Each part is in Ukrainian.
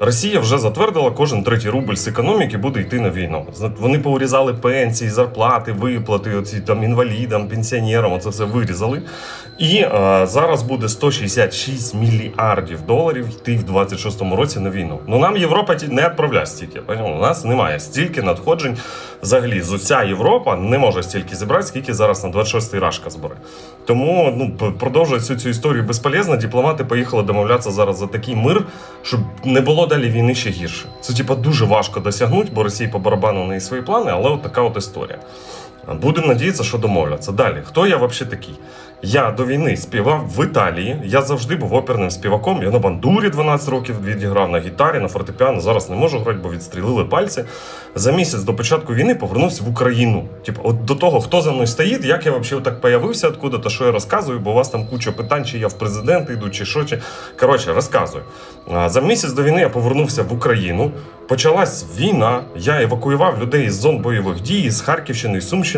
Росія вже затвердила, кожен третій рубль з економіки буде йти на війну. Вони поурізали пенсії, зарплати, виплати, оці там інвалідам, пенсіонерам. Оце все вирізали. І е, зараз буде 166 мільярдів доларів йти в 26-му році на війну. Ну нам Європа не відправляє стільки. У нас немає стільки надходжень. Взагалі, з уся Європа не може стільки зібрати, скільки зараз на 26-й рашка збере. Тому ну продовжує цю цю історію безполезно. Дипломати поїхали домовлятися зараз за такий мир, щоб не було далі війни ще гірше. Це типа дуже важко досягнути, бо Росії по барабану неї свої плани, але от така от історія. Будемо надіятися, що домовляться. Далі, хто я взагалі такий? Я до війни співав в Італії. Я завжди був оперним співаком. Я на бандурі 12 років відіграв на гітарі, на фортепіано. Зараз не можу грати, бо відстрілили пальці. За місяць до початку війни повернувся в Україну. Типу, от до того, хто за мною стоїть, як я взагалі так появився, откуда то що я розказую, бо у вас там куча питань, чи я в президенти йду, чи що. Чи... Коротше, розказую. За місяць до війни я повернувся в Україну. Почалась війна. Я евакуював людей із зон бойових дій, з Харківщини, з Сумщини,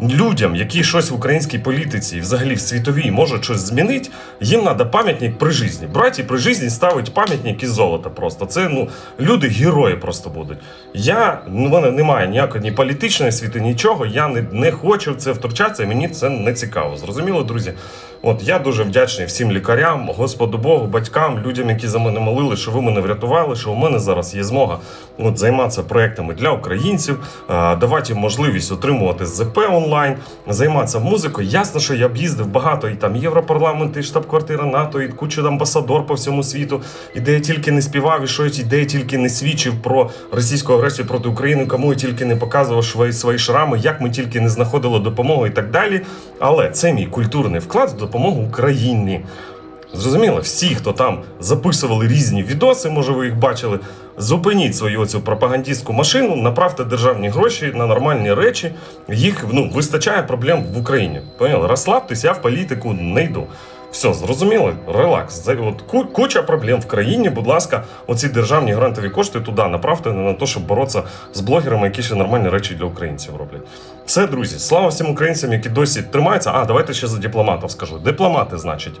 людям, які щось в українській політиці взагалі в світовій можуть щось змінити, їм треба пам'ятник при житті. Браті при житті ставить пам'ятник із золота. Просто це ну люди герої просто будуть. Я ну, в мене немає ніякої ні політичної світи, нічого. Я не, не хочу в це втручатися, мені це не цікаво. Зрозуміло, друзі. От я дуже вдячний всім лікарям, Господу Богу, батькам, людям, які за мене молили, що ви мене врятували, що у мене зараз є змога от, займатися проектами для українців, давати їм можливість отримувати ЗП онлайн, займатися музикою. Ясно, що я б їздив багато і там Європарламент, і штаб-квартира НАТО, і куча амбасадор по всьому світу, і де я тільки не співав, і що я де я тільки не свідчив про російську агресію проти України, кому я тільки не показував свої, свої шрами, як ми тільки не знаходили допомогу і так далі. Але це мій культурний вклад в допомогу Україні. Зрозуміло, всі, хто там записували різні відоси, може ви їх бачили. Зупиніть свою оцю пропагандистську машину, направте державні гроші на нормальні речі. Їх ну вистачає проблем в Україні. Поняли? Розслабтесь, я в політику не йду. Все, зрозуміло, релакс. От куча проблем в країні. Будь ласка, оці державні грантові кошти туди направте не на те, щоб боротися з блогерами, які ще нормальні речі для українців роблять. Все, друзі, слава всім українцям, які досі тримаються. А давайте ще за дипломатів скажу. Дипломати, значить.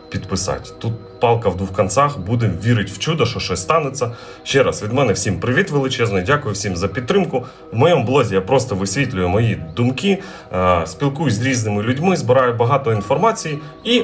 підписати. Тут палка в двох концах. Будемо вірити в чудо, що щось станеться. Ще раз від мене всім привіт величезний. Дякую всім за підтримку. В моєму блозі я просто висвітлюю мої думки, е, спілкуюсь з різними людьми, збираю багато інформації і